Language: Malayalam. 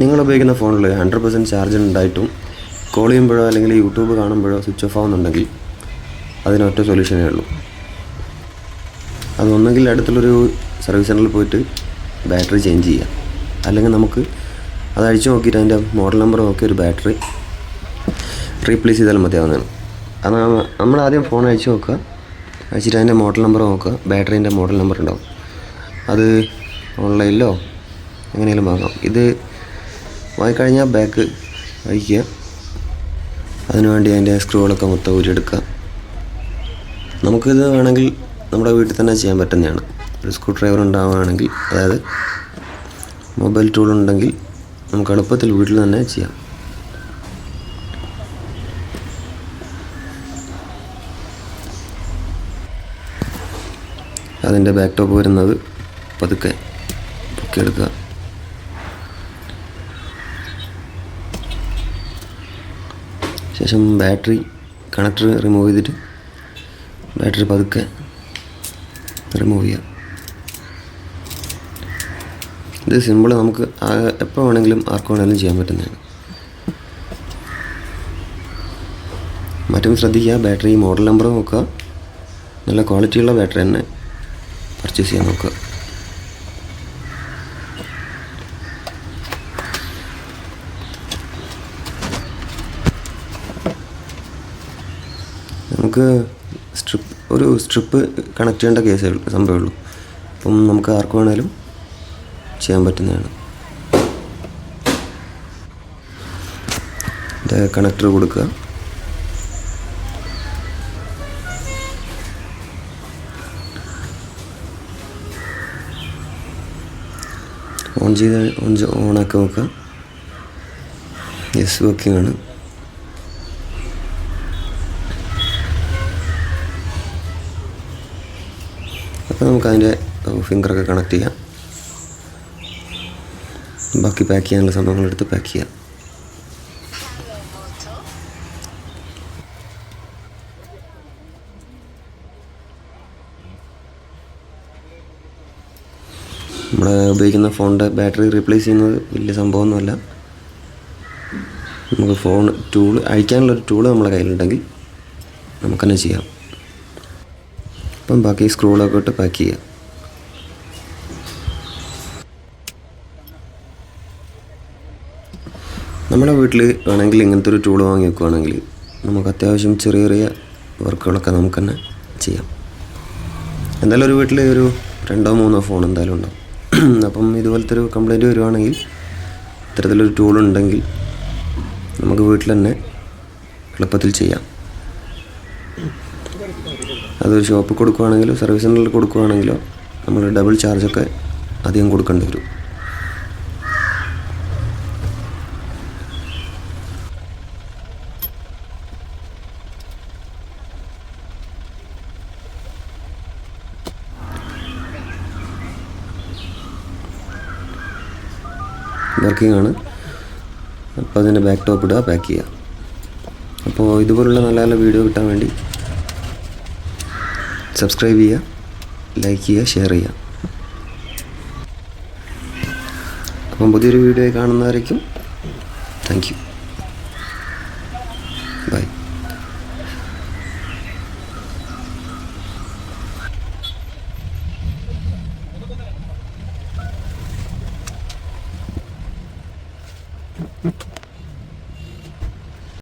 നിങ്ങൾ ഉപയോഗിക്കുന്ന ഫോണിൽ ഹൺഡ്രഡ് പെർസെന്റ് ചാർജ് ഉണ്ടായിട്ടും കോൾ ചെയ്യുമ്പോഴോ അല്ലെങ്കിൽ യൂട്യൂബ് കാണുമ്പോഴോ സ്വിച്ച് ഓഫ് ആവുന്നുണ്ടെങ്കിൽ അതിനൊറ്റ സൊല്യൂഷനേ ഉള്ളൂ. അതൊന്നെങ്കിൽ അടുത്തുള്ളൊരു സർവീസ് സെന്ററിൽ പോയിട്ട് ബാറ്ററി ചേഞ്ച് ചെയ്യാം. അല്ലെങ്കിൽ നമുക്ക് അത് അഴിച്ചു നോക്കിയിട്ട് അതിന്റെ മോഡൽ നമ്പർ നോക്കി ഒരു ബാറ്ററി റീപ്ലേസ് ചെയ്താൽ മതിയാവുന്നതാണ്. അത് നമ്മൾ ആദ്യം ഫോൺ അഴിച്ചു നോക്കുക. അഴിച്ചിട്ട് അതിന്റെ മോഡൽ നമ്പർ നോക്കുക. ബാറ്ററീന്റെ മോഡൽ നമ്പർ ഉണ്ടാവും. അത് ഓൺലൈനിലോ എങ്ങനെയെങ്കിലും വാങ്ങാം. ഇത് വാങ്ങിക്കഴിഞ്ഞാൽ ബാക്ക് വഹിക്കുക അതിനുവേണ്ടി അതിന്റെ സ്ക്രൂകളൊക്കെ മൊത്തം ഊരിയെടുക്കുക. നമുക്കിത് വേണമെങ്കിൽ നമ്മുടെ വീട്ടിൽ തന്നെ ചെയ്യാൻ പറ്റുന്നതാണ്. ഒരു സ്ക്രൂ ഡ്രൈവർ ഉണ്ടാവുകയാണെങ്കിൽ അതായത് മൊബൈൽ ടൂൾ ഉണ്ടെങ്കിൽ നമുക്ക് എളുപ്പത്തിൽ വീട്ടിൽ തന്നെ ചെയ്യാം. അതിന്റെ ബാക്ക് ടോപ്പ് വരുന്നത് പതുക്കെ പൊക്കിയെടുക്കുക. ശേഷം ബാറ്ററി കണക്ടർ റിമൂവ് ചെയ്തിട്ട് ബാറ്ററി പതുക്കെ റിമൂവ് ചെയ്യാം. ഇത് സിമ്പിൾ നമുക്ക് എപ്പോൾ വേണമെങ്കിലും ആർക്ക് വേണമെങ്കിലും ചെയ്യാൻ പറ്റുന്നതാണ്. മറ്റും ശ്രദ്ധിക്കുക ബാറ്ററി മോഡൽ നമ്പർ നോക്കുക നല്ല ക്വാളിറ്റിയുള്ള ബാറ്ററി തന്നെ പർച്ചേസ് ചെയ്യാൻ നോക്കുക. നമുക്ക് സ്ട്രിപ്പ് ഒരു സ്ട്രിപ്പ് കണക്ട് ചെയ്യേണ്ട കേസേ ഉള്ളൂ സംഭവമേ ഉള്ളൂ. അപ്പം നമുക്ക് ആർക്ക് വേണേലും ചെയ്യാൻ പറ്റുന്നതാണ്. കണക്ടർ കൊടുക്കുക. ഓൺ ചെയ്ത് ഓൺ ഓണാക്കി നോക്കുക. യെസ് വർക്കിംഗ് ആണ്. അപ്പോൾ നമുക്കതിന്റെ ഫിംഗറൊക്കെ കണക്ട് ചെയ്യാം. ബാക്കി പാക്ക് ചെയ്യാനുള്ള സംഭവങ്ങളെടുത്ത് പാക്ക് ചെയ്യാം. നമ്മൾ ഉപയോഗിക്കുന്ന ഫോണിന്റെ ബാറ്ററി റീപ്ലേസ് ചെയ്യുന്നത് വലിയ സംഭവമൊന്നുമല്ല. നമുക്ക് ഫോൺ ടൂൾ അഴിക്കാനുള്ളൊരു ടൂൾ നമ്മളെ കയ്യിലുണ്ടെങ്കിൽ നമുക്കെന്നെ ചെയ്യാം. അപ്പം ബാക്കി സ്ക്രൂകളൊക്കെ ഇട്ട് പാക്ക് ചെയ്യാം. നമ്മുടെ വീട്ടിൽ വേണമെങ്കിൽ ഇങ്ങനത്തെ ഒരു ടൂൾ വാങ്ങി വെക്കുകയാണെങ്കിൽ നമുക്ക് അത്യാവശ്യം ചെറിയ ചെറിയ വർക്കുകളൊക്കെ നമുക്ക് തന്നെ ചെയ്യാം. എന്തായാലും ഒരു വീട്ടിൽ ഒരു രണ്ടോ മൂന്നോ ഫോൺ എന്തായാലും ഉണ്ടാവും. അപ്പം ഇതുപോലത്തെ ഒരു കംപ്ലൈന്റ് വരുവാണെങ്കിൽ ഇത്തരത്തിലൊരു ടൂൾ ഉണ്ടെങ്കിൽ നമുക്ക് വീട്ടിൽ തന്നെ എളുപ്പത്തിൽ ചെയ്യാം. അതൊരു ഷോപ്പിൽ കൊടുക്കുകയാണെങ്കിലോ സർവീസ് സെന്ററിൽ കൊടുക്കുകയാണെങ്കിലോ നമ്മൾ ഡബിൾ ചാർജൊക്കെ അധികം കൊടുക്കേണ്ടി വരും. വർക്കിംഗ് ആണ്. അപ്പോൾ അതിന്റെ ബാക്ക് ടോപ്പ് ഇടുക പാക്ക് ചെയ്യുക. അപ്പോൾ ഇതുപോലുള്ള നല്ല നല്ല വീഡിയോ കിട്ടാൻ വേണ്ടി സബ്സ്ക്രൈബ് ചെയ്യുക ലൈക്ക് ചെയ്യുക ഷെയർ ചെയ്യുക. അപ്പം പുതിയൊരു വീഡിയോ കാണുന്നവരേക്കും താങ്ക് യു ബൈ